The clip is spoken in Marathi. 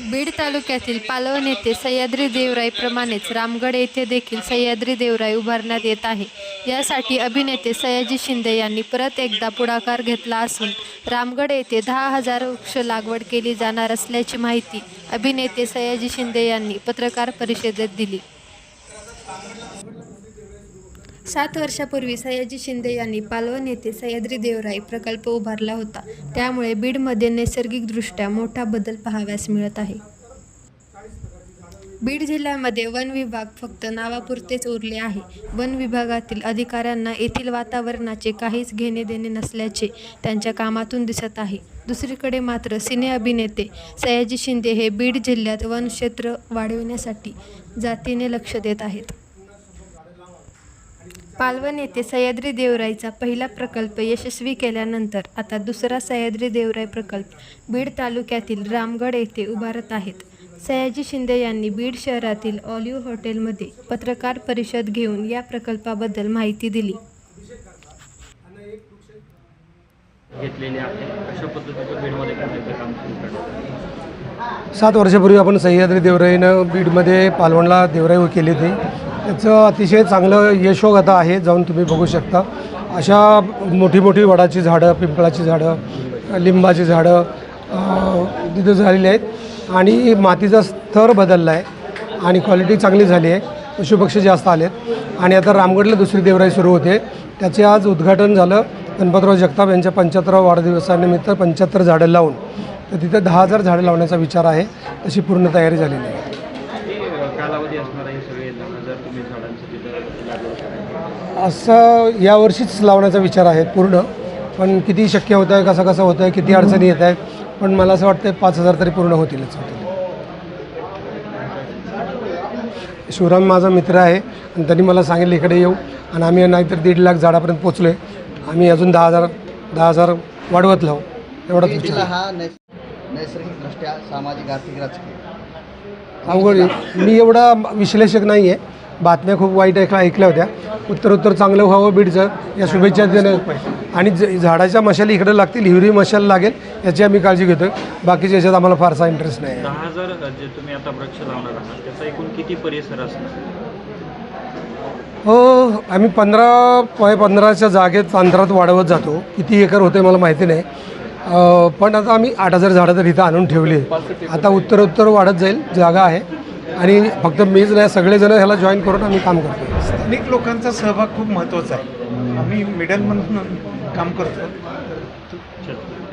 बीड तालुक्यातील पालवण येथे सह्याद्री देवराईप्रमाणेच रामगड येथे देखील सह्याद्री देवराई उभारण्यात येत आहे. यासाठी अभिनेते सयाजी शिंदे यांनी परत एकदा पुढाकार घेतला असून रामगड येथे दहा हजार वृक्ष लागवड केली जाणार असल्याची माहिती अभिनेते सयाजी शिंदे यांनी पत्रकार परिषदेत दिली. सात वर्षापूर्वी सयाजी शिंदे यांनी पालवण येथे सह्याद्री देवराई प्रकल्प उभारला होता. त्यामुळे बीडमध्ये नैसर्गिकदृष्ट्या मोठा बदल पाहाव्यास मिळत आहे. बीड जिल्ह्यामध्ये वन विभाग फक्त नावापुरतेच उरले आहे. वन विभागातील अधिकाऱ्यांना येथील वातावरणाचे काहीच घेणे देणे नसल्याचे त्यांच्या कामातून दिसत आहे. दुसरीकडे मात्र सिने अभिनेते सयाजी शिंदे हे बीड जिल्ह्यात वनक्षेत्र वाढविण्यासाठी जातीने लक्ष देत आहेत. पालवण येथे सह्याद्री देवराईचा पहिला प्रकल्प यशस्वी केल्यानंतर आता दुसरा सह्याद्री देवराई प्रकल्प बीड तालुक्यातील रामगड येथे उभारत आहेत. सयाजी शिंदे यांनी बीड शहरातील ऑलिव्ह हॉटेलमध्ये पत्रकार परिषद घेऊन या प्रकल्पाबद्दल माहिती दिली. घेतलेले आहे. अशा पद्धतीचं बीडमध्ये करण्याचं काम सुरू करण्यात आलं. सात वर्षापूर्वी आपण सह्याद्री देवराईनं बीडमध्ये पालवणला देवराई केली होती. त्याचं अतिशय चांगलं यशोगाथा आहे जाऊन तुम्ही बघू शकता. अशा मोठी मोठी वडाची झाडं पिंपळाची झाडं लिंबाची झाडं तिथं झालेली आहेत. आणि मातीचा स्तर बदलला आहे आणि क्वालिटी चांगली झाली आहे. पशुपक्षी जास्त आलेत. आणि आता रामगडला दुसरी देवराई सुरू होते. त्याचे आज उद्घाटन झालं. गणपतराव जगताप यांच्या पंच्याहत्तराव वाढदिवसानिमित्त पंच्याहत्तर झाडं लावून. तर तिथे दहा हजार झाडं लावण्याचा विचार आहे. तशी पूर्ण तयारी झालेली आहे किती अ, कालावधी असणार आहे हे सगळे दहा हजार तुम्ही झाडांचं तिथं लागवड करायची असं यावर्षीच लावण्याचा विचार आहे पूर्ण. पण किती शक्य होतं आहे कसं कसं होतं आहे किती अडचणी येत आहेत पण मला असं वाटतं पाच हजार तरी पूर्ण होतीलच. होतील शिवराम माझा मित्र आहे आणि त्यांनी मला सांगितलं इकडे येऊ. आणि आम्ही नाहीतर दीड लाख झाडापर्यंत पोचलो आहे आम्ही अजून दहा हजार दहा हजार वाढवत लावू. एवढाच बीड विचार आहे. हा नैस नैसर्गिकदृष्ट्या सामाजिक आर्थिक राजकीय. अवघड. आहे. मी एवढा विश्लेषक नाही आहे बातम्या खूप वाईट ऐकल्या ऐकल्या होत्या. उत्तर उत्तर चांगलं व्हावं बीडचं. या शुभेच्छा देणं आणि ज- झाडाच्या मशाली इकडे लागतील हिवरी मशाल लागेल याची आम्ही काळजी घेतो बाकीच्या याच्यात आम्हाला फारसा इंटरेस्ट नाही. दहा हजार जे तुम्ही आता वृक्ष लावणार आहात त्याचा एकूण किती परिसर असणार? हो आम्ही पंधरा पॉय पंधराच्या जागेत अंतरात वाढवत जातो. किती एकर होते मला माहिती नाही. अं, पण आता आम्ही आठ हजार झाडं तर इथं आणून ठेवली आहेत. आता उत्तर उत्तर वाढत जाईल जागा आहे. आणि फक्त मीच नाही सगळेजण ह्याला जॉईन करून आम्ही काम करतो स्थानिक लोकांचा सहभाग खूप महत्त्वाचा आहे. आम्ही मिडल म्हणून काम करतो.